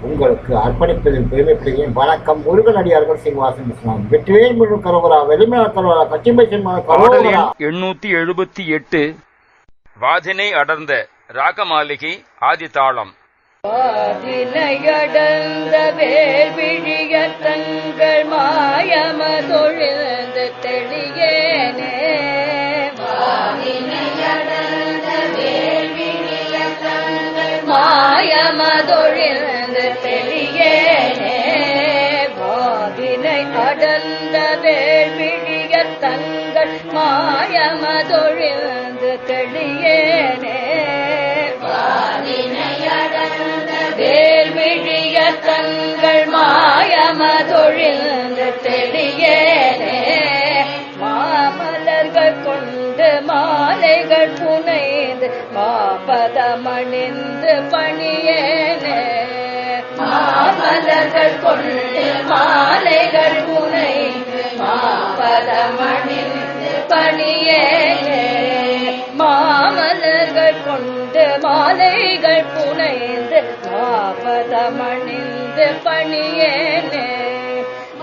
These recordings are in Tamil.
உங்களுக்கு அர்ப்பணிப்பதில் பெருமைப்படுகிறேன். வணக்கம் முருகன் அடியார்கள் சீனிவாசன் இஸ்லாம் வெற்றிவேல் முழு கரோகரா வெளிமல கரோகரா கச்சிம்பை கரோகரா எண்ணூத்தி எழுபத்தி எட்டு வாதினை அடர்ந்த ராகமாளிகை ஆதிதாளம் வாதினையடர்ந்த வேர்விழிய தங்கள் மாயமதொழிந்த தெளியேனே. வாதினையடர்ந்த வேர்விழிய தங்கள் மாயமதொழிந்த தெளியேனே வாதினை அடர்ந்த வேர்விழிய தங்கள் மாயமதொழிந்து தெளியேனே. வேல்விழிய தங்கள் மாயமதொழிந்து தெளியேனே. மாமலர்கள் கொண்டு மாலைகள் புனைந்து மாபதமணிந்து பணியே மாலைகள் கொண்டு மாலைகள் புனைந்து மாபதமணிந்து பணியே மாமலர்கள் கொண்டு மாலைகள் புனைந்து மாபதமணிந்து பணியேனே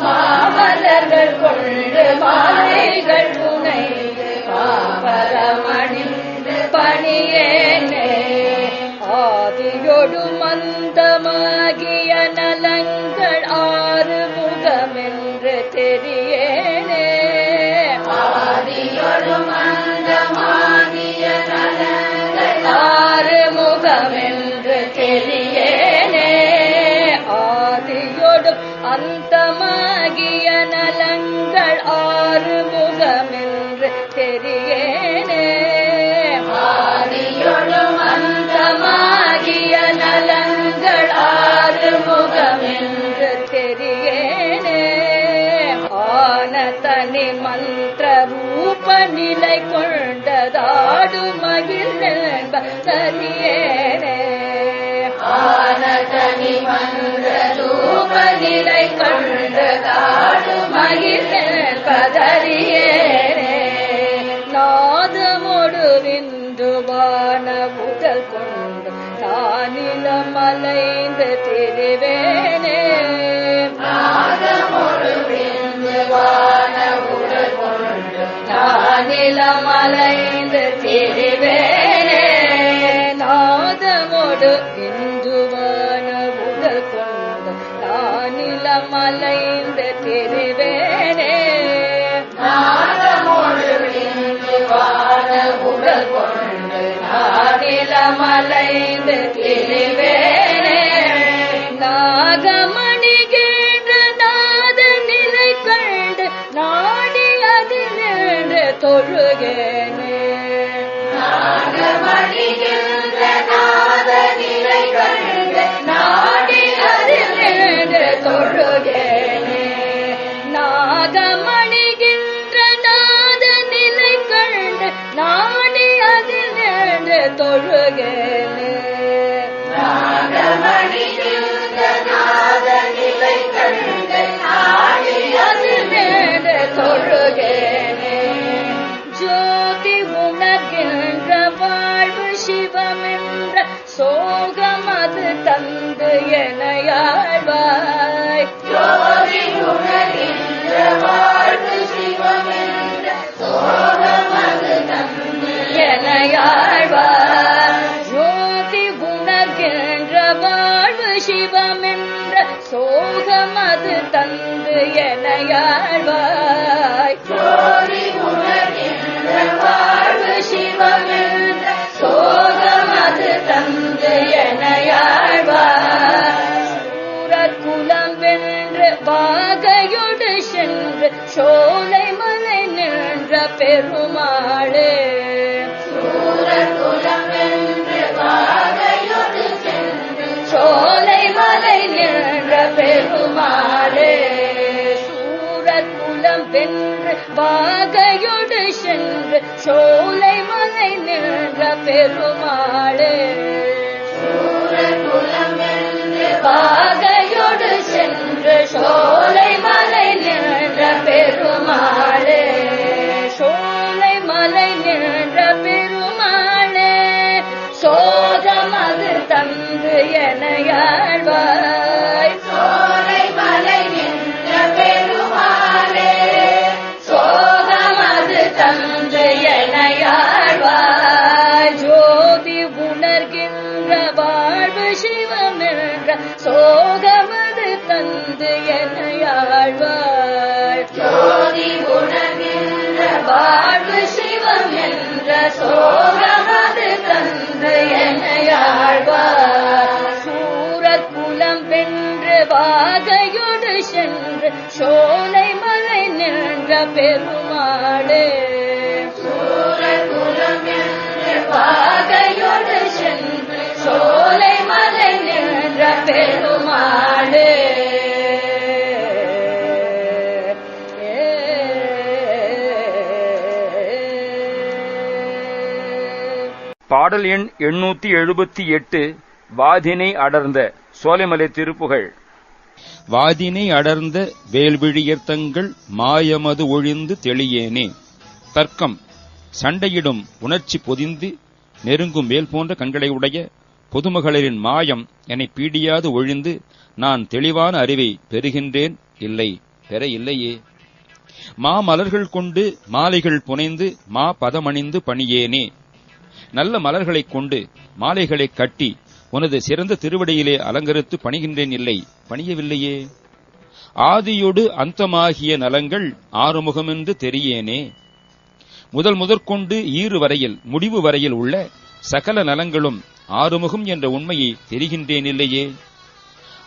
மாமலர்கள் கொண்டு மாலைகள் புனைந்து மாபதமணிந்து பணியேனே ஆதியொடு மந்தமாகி அந்தமாகிய நலங்கள் ஆறு முகமென்று தெரியேனே ஆதியொடு அந்தமாகிய நலங்கள் ஆறு முகமென்று தெரியேனே ஆன தனி மந்திர ரூப நிலை கொண்டதாடு மகிழ் தனியேனே ரூப நிலை கொண்டதாடு மகிழ் பதறியேனே நாதமொடு விந்துவான புகழ் கொண்டு தானில மலைந்து திரிவேனே. நாதமொடு விந்துவான புகழ் கொண்டு தானில மலைந்து திரிவேனே உடல் கொண்டு நானில மலைந்து நாகமணி கேட்டு நாத நிலை கண்டு நாடி தொழுகேனே. நாகமணி சோகமது தந்து எனையாழ்வாய். ஜோதி உணர்கின்ற வாழ்வு சிவமென்ற சோகம் தந்து எனையாழ்வாய். ஜோதி உணர்கின்ற வாழ்வு சிவமென்ற தந்து எனையாழ்வாய். ஜோதி உணர்கின்ற வாழ்வு சிவமென்ற சூரக்குலம் வென்று வாகையொடு சென்று சோலை மலை நின்ற பெருமாளே. சோலை மலை நின்ற பெருமாளே. சூரக்குலம் வென்று வாகையொடு சென்று சோலை மலை நின்ற பெருமாளே. பாகையோடு சென்று எனையாழ்வாய் சூரக்குலம் வென்று வாகையொடு சென்று சோலை மலை நின்ற பெருமாளே. சூரக்குலம் வென்று வாகையோடு சென்று சோலை மலை நின்ற பெருமாள். பாடல் எண் எண்ணூத்தி எழுபத்தி எட்டு வாதினை அடர்ந்த சோலைமலை திருப்புகழ். வாதினை அடர்ந்த வேல்விழியர்த்தங்கள் மாயமது ஒழிந்து தெளியேனே. தர்க்கம் சண்டையிடும் உணர்ச்சி பொதிந்து நெருங்கும் வேல் போன்ற கண்களை உடைய பொதுமகளிரின் மாயம் என்னை பீடியாது ஒழிந்து நான் தெளிவான அறிவை பெறுகின்றேன். இல்லை பெற இல்லையே. மா மலர்கள் கொண்டு மாலைகள் புனைந்து மா பதமணிந்து பணியேனே. நல்ல மலர்களைக் கொண்டு மாலைகளைக் கட்டி உனது சிறந்த திருவடியிலே அலங்கரித்து பணிகின்றேன் இல்லை. பணியவில்லையே. ஆதியொடு அந்தமாகிய நலங்கள் ஆறுமுகமென்று தெரியேனே. முதல் முதற்கொண்டு ஈறு வரையில் முடிவு வரையில் உள்ள சகல நலங்களும் ஆறுமுகம் என்ற உண்மையை தெரிகின்றேன் இல்லையே.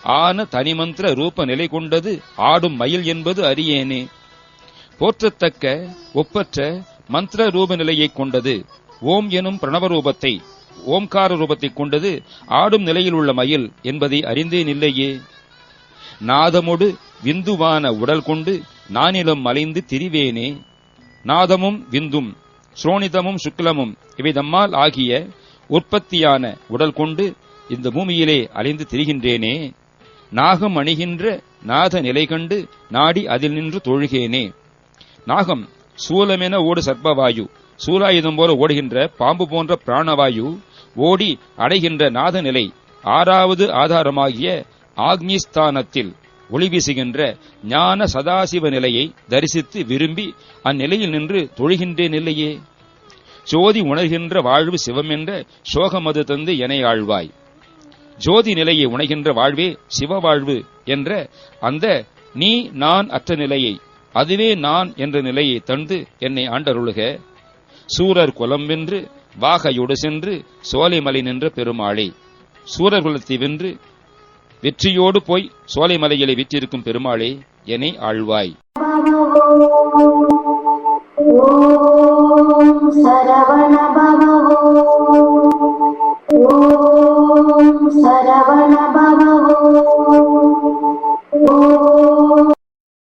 ஆன தனிமந்திர ரூப நிலை கொண்டது ஆடும் மயில் என்பது அறியேனே. போற்றத்தக்க ஒப்பற்ற மந்திர ரூப நிலையைக் கொண்டது ஓம் எனும் பிரணவ ரூபத்தை ஓம்கார ரூபத்தைக் கொண்டது ஆடும் நிலையில் உள்ள மயில் என்பதை அறிந்தேன் இல்லையே. நாதமொடு விந்துவான உடல் கொண்டு நானிலம் மலைந்து திரிவேனே. நாதமும் விந்தும் ஸ்ரோணிதமும் சுக்லமும் இவை தம்மால் ஆகிய உற்பத்தியான உடல் கொண்டு இந்த பூமியிலே அலைந்து திரிகின்றேனே. நாகம் அணிகின்ற நாத நிலை கண்டு நாடி அதில் நின்று தொழுகேனே. நாகம் சூலமென ஓடு சர்ப்பவாயு. சூலாயுதம் போல ஓடுகின்ற பாம்பு போன்ற பிராணவாயு ஓடி அடைகின்ற நாத நிலை ஆறாவது ஆதாரமாகிய ஆக்னிஸ்தானத்தில் ஒளி வீசுகின்ற ஞான சதாசிவ நிலையை தரிசித்து விரும்பி அந்நிலையில் நின்று தொழுகின்றேன் இல்லையே? ஜோதி உணர்கின்ற வாழ்வு சிவம் என்ற சோகமது தந்து என ஆழ்வாய். ஜோதி நிலையை உணர்கின்ற வாழ்வே சிவ வாழ்வு என்ற அந்த நீ நான் அற்ற நிலையை அதுவே நான் என்ற நிலையை தந்து என்னை ஆண்டருளுக. சூரர் குலம் வென்று வாகையோடு சென்று சோலைமலை நின்ற பெருமாளே. சூரர் குலத்தை வென்று வெற்றியோடு போய் சோலைமலையிலே விற்றிருக்கும் பெருமாளே என்னை ஆழ்வாய். சரவண